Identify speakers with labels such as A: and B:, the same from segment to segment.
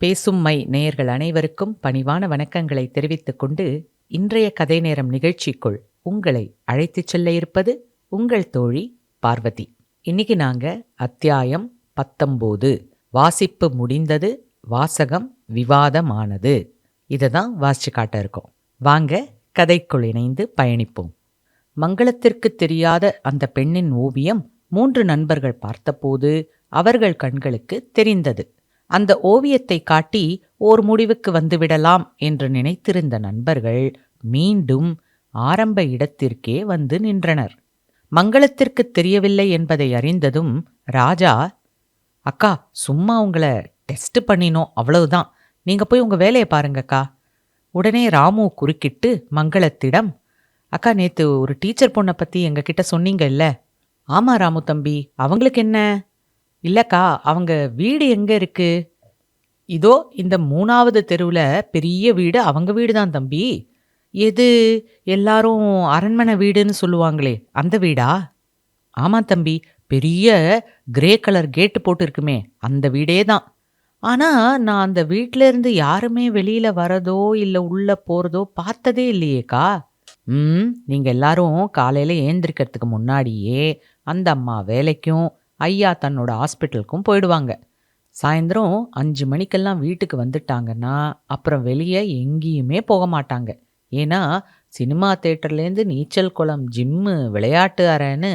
A: பேசும் மை நேயர்கள் அனைவருக்கும் பணிவான வணக்கங்களை தெரிவித்துக் கொண்டு இன்றைய கதை நேரம் நிகழ்ச்சிக்குள் உங்களை அழைத்துச் செல்ல இருப்பது உங்கள் தோழி பார்வதி. இன்னைக்கு நாங்க அத்தியாயம் பத்தொம்போது. வாசிப்பு முடிந்தது வாசகம் விவாதமானது. இதை தான் வாசிச்சு காட்ட இருக்கோம். வாங்க கதைக்குள் இணைந்து பயணிப்போம். மங்களத்திற்கு தெரியாத அந்த பெண்ணின் ஓவியம் மூன்று நண்பர்கள் பார்த்தபோது அவர்கள் கண்களுக்கு தெரிந்தது. அந்த ஓவியத்தை காட்டி ஓர் முடிவுக்கு வந்துவிடலாம் என்று நினைத்திருந்த நண்பர்கள் மீண்டும் ஆரம்ப இடத்திற்கே வந்து நின்றனர். மங்களத்திற்கு தெரியவில்லை என்பதை அறிந்ததும் ராஜா அக்கா சும்மா உங்களை டெஸ்ட் பண்ணினோம் அவ்வளவுதான். நீங்க போய் உங்க வேலையை பாருங்கக்கா. உடனே ராமு குறுக்கிட்டு மங்களத்திடம் அக்கா நேத்து ஒரு டீச்சர் பொண்ணை பத்தி எங்ககிட்ட சொன்னீங்கல்ல. ஆமா ராமு தம்பி அவங்களுக்கு என்ன? இல்லக்கா அவங்க வீடு எங்க இருக்கு? இதோ இந்த மூணாவது தெருவில் பெரிய வீடு அவங்க வீடு தான் தம்பி. எது எல்லாரும் அரண்மனை வீடுன்னு சொல்லுவாங்களே அந்த வீடா? ஆமா தம்பி பெரிய கிரே கலர் கேட்டு போட்டு இருக்குமே அந்த வீடே தான் ஆனா நான் அந்த வீட்ல இருந்து யாருமே வெளியில வரதோ இல்ல உள்ள போறதோ பார்த்ததே இல்லையேக்கா. ம் நீங்க எல்லாரும் காலையில ஏந்திரிக்கிறதுக்கு முன்னாடியே அந்த அம்மா வேலைக்கும் ஐயா தன்னோட ஹாஸ்பிட்டலுக்கும் போயிடுவாங்க. சாயந்தரம் அஞ்சு மணிக்கெல்லாம் வீட்டுக்கு வந்துட்டாங்கன்னா அப்புறம் வெளியே எங்கேயுமே போக மாட்டாங்க. ஏன்னா சினிமா தேட்டர்லேருந்து நீச்சல் குளம் ஜிம்மு விளையாட்டு அறைன்னு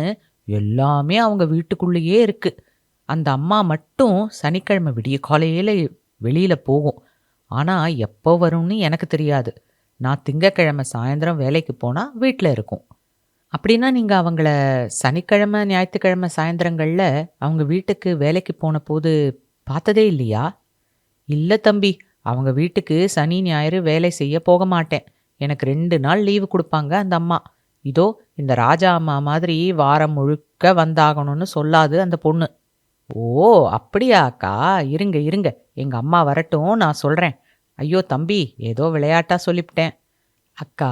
A: எல்லாமே அவங்க வீட்டுக்குள்ளேயே இருக்குது அந்த அம்மா மட்டும் சனிக்கிழமை விடிய காலையில் வெளியில் போகும். ஆனால் எப்போ வரும்னு எனக்கு தெரியாது. நான் திங்கக்கிழமை சாயந்தரம் வேலைக்கு போனால் வீட்டில் இருக்கும். அப்படின்னா நீங்கள் அவங்கள சனிக்கிழமை ஞாயிற்றுக்கிழமை சாயந்தரங்களில் அவங்க வீட்டுக்கு வேலைக்கு போன போது பார்த்ததே இல்லையா? இல்லை தம்பி அவங்க வீட்டுக்கு சனி ஞாயிறு வேலை செய்ய போக மாட்டேன். எனக்கு ரெண்டு நாள் லீவு கொடுப்பாங்க அந்த அம்மா. இதோ இந்த ராஜா அம்மா மாதிரி வாரம் முழுக்க வந்தாகணும்னு சொல்லாது அந்த பொண்ணு. ஓ அப்படியா அக்கா? இருங்க இருங்க. எங்க அம்மா வரட்டும் நான் சொல்றேன். ஐயோ தம்பி ஏதோ விளையாட்டா சொல்லிவிட்டேன். அக்கா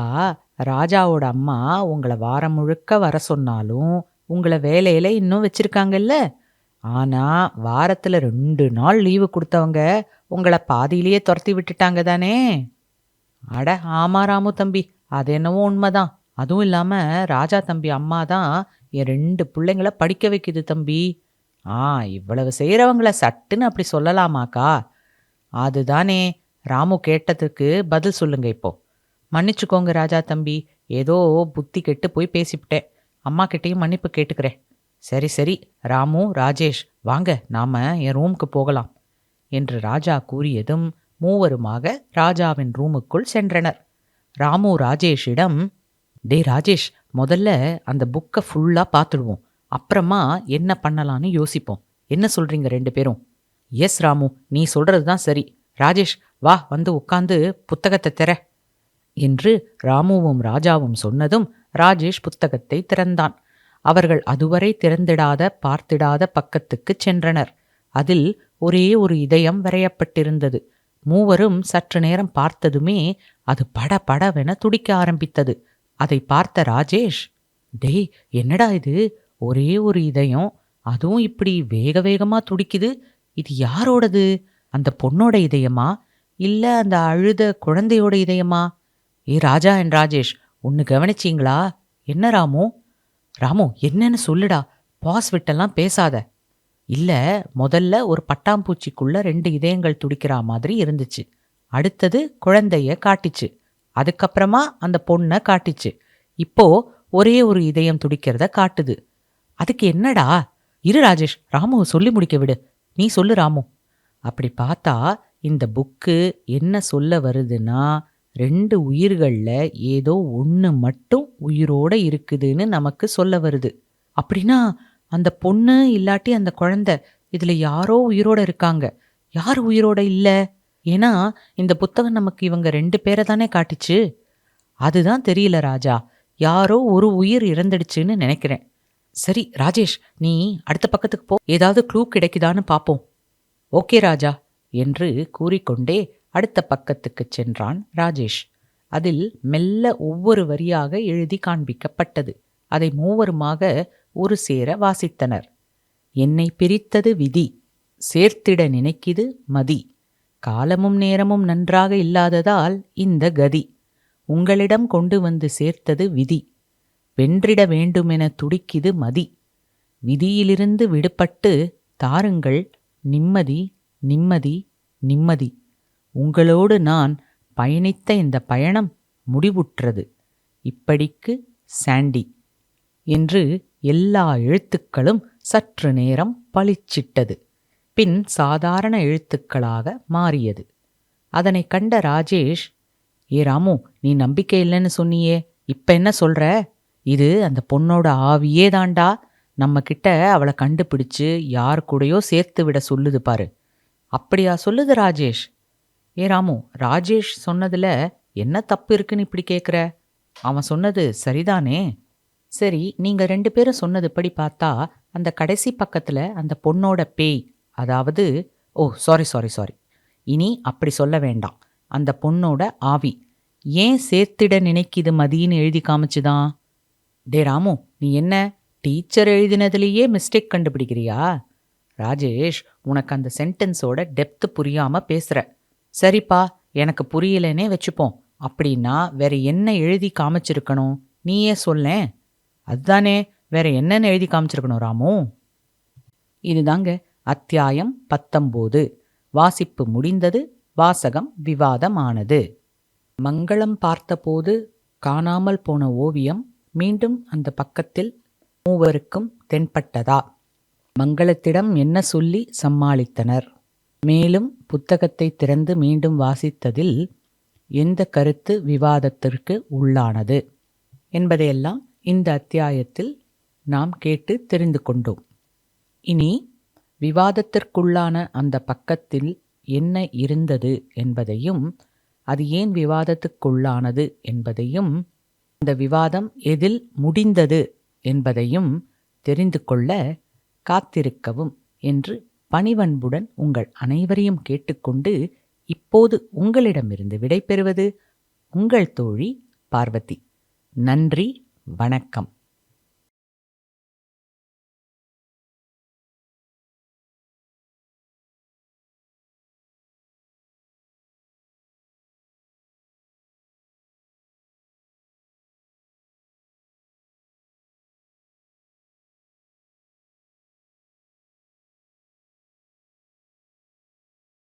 A: ராஜாவோட அம்மா உங்களை வாரம் முழுக்க வர சொன்னாலும் உங்களை வேலையில இன்னும் வச்சிருக்காங்கல்ல. ஆனா வாரத்துல ரெண்டு நாள் லீவு கொடுத்தவங்க உங்களை பாதியிலேயே துரத்தி விட்டுட்டாங்க தானே. அட ஆமா ராமு தம்பி அது என்னவோ உண்மைதான். அதுவும் இல்லாம ராஜா தம்பி அம்மா தான் என் ரெண்டு பிள்ளைங்களை படிக்க வைக்குது தம்பி. ஆ இவ்வளவு செய்கிறவங்கள சட்டுன்னு அப்படி சொல்லலாமாக்கா? அதுதானே ராமு கேட்டதுக்கு பதில் சொல்லுங்க இப்போ. மன்னிச்சுக்கோங்க ராஜா தம்பி. ஏதோ புத்தி கெட்டு போய் பேசிவிட்டேன். அம்மா கிட்டேயும் மன்னிப்பு கேட்டுக்கிறேன். சரி சரி. ராமு ராஜேஷ் வாங்க. நாம என் ரூமுக்கு போகலாம். என்று ராஜா கூறியதும் மூவருமாக ராஜாவின் ரூமுக்குள் சென்றனர். ராமு ராஜேஷிடம் டே ராஜேஷ் முதல்ல அந்த புக்கை ஃபுல்லாக பார்த்துடுவோம். அப்புறமா என்ன பண்ணலான்னு யோசிப்போம். என்ன சொல்றீங்க ரெண்டு பேரும்? எஸ் ராமு. நீ சொல்றது தான் சரி. ராஜேஷ் வா வந்து உட்காந்து புத்தகத்தை திற என்று ராமுவும் ராஜாவும் சொன்னதும் ராஜேஷ் புத்தகத்தை திறந்தான். அவர்கள் அதுவரை திறந்திடாத பார்த்திடாத பக்கத்துக்குச் சென்றனர். அதில் ஒரே ஒரு இதயம் வரையப்பட்டிருந்தது. மூவரும் சற்று நேரம் பார்த்ததுமே அது பட படவென துடிக்க ஆரம்பித்தது. அதை பார்த்த ராஜேஷ் டேய் என்னடா இது? ஒரே ஒரு இதயம்? அதுவும் இப்படி வேக வேகமா துடிக்குது? இது யாரோடது? அந்த பொண்ணோட இதயமா? இல்ல அந்த அழுத குழந்தையோட இதயமா? ஏ ராஜா என் ராஜேஷ் ஒன்னு கவனிச்சீங்களா? என்ன ராமு? ராமு என்னன்னு சொல்லுடா. பாஸ் விட்டெல்லாம் பேசாத. இல்ல முதல்ல ஒரு பட்டாம்பூச்சிக்குள்ள ரெண்டு இதயங்கள் துடிக்கிறா மாதிரி இருந்துச்சு. அடுத்தது குழந்தைய காட்டிச்சு. அதுக்கப்புறமா அந்த பொண்ணை காட்டிச்சு. இப்போ ஒரே ஒரு இதயம் துடிக்கிறத காட்டுது. அதுக்கு என்னடா? இரு ராஜேஷ் ராமுவை சொல்லி முடிக்க விடு. நீ சொல்லு ராமு. அப்படி பார்த்தா இந்த புக்கு என்ன சொல்ல வருதுன்னா ரெண்டு உயிர்களில் ஏதோ ஒன்று மட்டும் உயிரோட இருக்குதுன்னு நமக்கு சொல்ல வருது. அப்படின்னா அந்த பொண்ணு இல்லாட்டி அந்த குழந்தை இதில் யாரோ உயிரோட இருக்காங்க. யார் உயிரோட இல்லை? ஏன்னா இந்த புத்தகம் நமக்கு இவங்க ரெண்டு பேரை தானே காட்டுச்சு. அதுதான் தெரியல ராஜா. யாரோ ஒரு உயிர் இறந்துடுச்சுன்னு நினைக்கிறேன். சரி ராஜேஷ் நீ அடுத்த பக்கத்துக்கு போ. ஏதாவது க்ளூ கிடைக்குதான்னு பார்ப்போம் ஓகே ராஜா என்று கூறிக்கொண்டே அடுத்த பக்கத்துக்குச் சென்றான் ராஜேஷ். அதில் மெல்ல ஒவ்வொரு வரியாக எழுதி காண்பிக்கப்பட்டது. அதை மூவருமாக ஒரு சேர வாசித்தனர். என்னை பிரித்தது விதி சேர்த்திட நினைக்கிது மதி. காலமும் நேரமும் நன்றாக இல்லாததால் இந்த கதி. உங்களிடம் கொண்டு வந்து சேர்த்தது விதி வென்றிட வேண்டுமென துடிக்குது மதி. விதியிலிருந்து விடுபட்டு தாருங்கள் நிம்மதி நிம்மதி நிம்மதி. உங்களோடு நான் பயணித்த இந்த பயணம் முடிவுற்றது. இப்படிக்கு சாண்டி. என்று எல்லா எழுத்துக்களும் சற்று நேரம் பளிச்சிட்டது. பின் சாதாரண எழுத்துக்களாக மாறியது. அதனை கண்ட ராஜேஷ் ஏ ராமு நீ நம்பிக்கை இல்லைன்னு சொன்னியே இப்ப என்ன சொல்ற? இது அந்த பொண்ணோட ஆவியே தாண்டா. நம்ம கிட்ட அவளை கண்டுபிடிச்சு யார் கூடயோ சேர்த்து விட சொல்லுது பாரு. அப்படியா சொல்லுது ராஜேஷ்? ஏ ராமு ராஜேஷ் சொன்னதுல என்ன தப்பு இருக்குன்னு இப்படி கேட்குற அவன் சொன்னது சரிதானே? சரி நீங்கள் ரெண்டு பேரும் சொன்னதுபடி பார்த்தா அந்த கடைசி பக்கத்தில் அந்த பொண்ணோட பேய் அதாவது ஓ சாரி சாரி சாரி இனி அப்படி சொல்ல வேண்டாம். அந்த பொண்ணோட ஆவி. ஏன் சேர்த்திட நினைக்குது மதின்னு எழுதி காமிச்சுதான்? டே ராமு நீ என்ன டீச்சர் எழுதினதுலேயே மிஸ்டேக் கண்டுபிடிக்கிறியா? ராஜேஷ் உனக்கு அந்த சென்டென்ஸோட டெப்த் புரியாம பேசுகிற சரிப்பா எனக்கு புரியலனே வச்சுப்போம். அப்படின்னா வேற என்ன எழுதி காமிச்சிருக்கணும்? நீயே சொல்லேன் அதுதானே வேற என்னென்ன எழுதி காமிச்சிருக்கணும் ராமு? இதுதாங்க அத்தியாயம் பத்தொம்போது. வாசிப்பு முடிந்தது வாசகம் விவாதமானது. மங்களம் பார்த்தபோது காணாமல் போன ஓவியம் மீண்டும் அந்த பக்கத்தில் மூவருக்கும் தென்பட்டதா? மங்களத்திடம் என்ன சொல்லி சமாளித்தனர்? மேலும் புத்தகத்தை திறந்து மீண்டும் வாசித்ததில் எந்த கருத்து விவாதத்திற்கு உள்ளானது என்பதையெல்லாம் இந்த அத்தியாயத்தில் நாம் கேட்டு தெரிந்து கொண்டோம். இனி விவாதத்திற்குள்ளான அந்த பக்கத்தில் என்ன இருந்தது என்பதையும் அது ஏன் விவாதத்துக்குள்ளானது என்பதையும் அந்த விவாதம் எதில் முடிந்தது என்பதையும் தெரிந்து கொள்ள காத்திருக்கவும் என்று பணிவன்புடன் உங்கள் அனைவரையும் கேட்டுக்கொண்டு இப்போது உங்களிடமிருந்து விடைபெறுவது உங்கள் தோழி பார்வதி. நன்றி வணக்கம்.